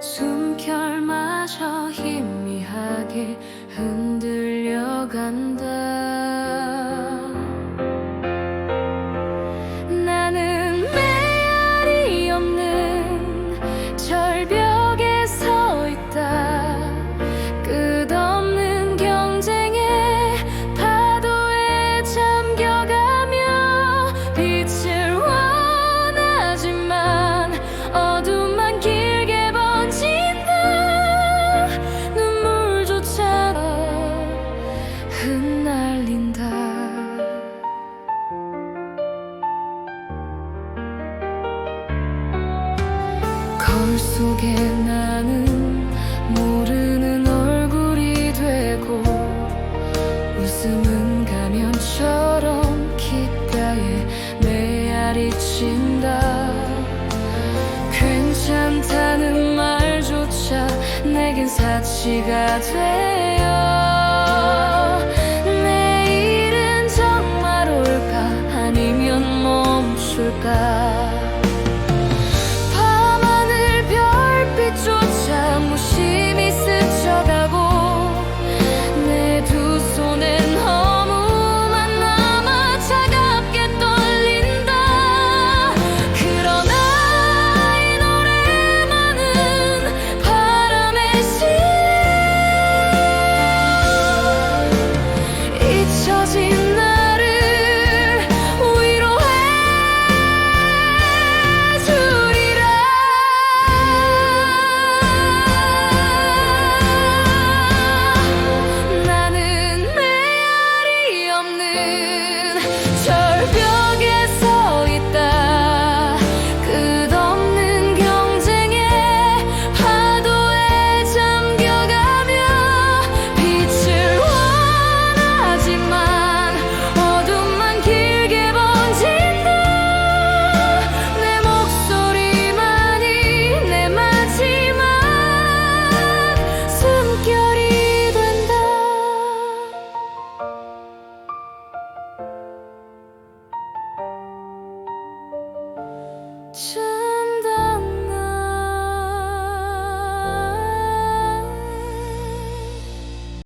숨결마저 희미하게 흔들려간다 거울 속에 나는 모르는 얼굴이 되고 웃음은 가면처럼 귓가에 메아리 친다. 괜찮다는 말조차 내겐 사치가 되어 是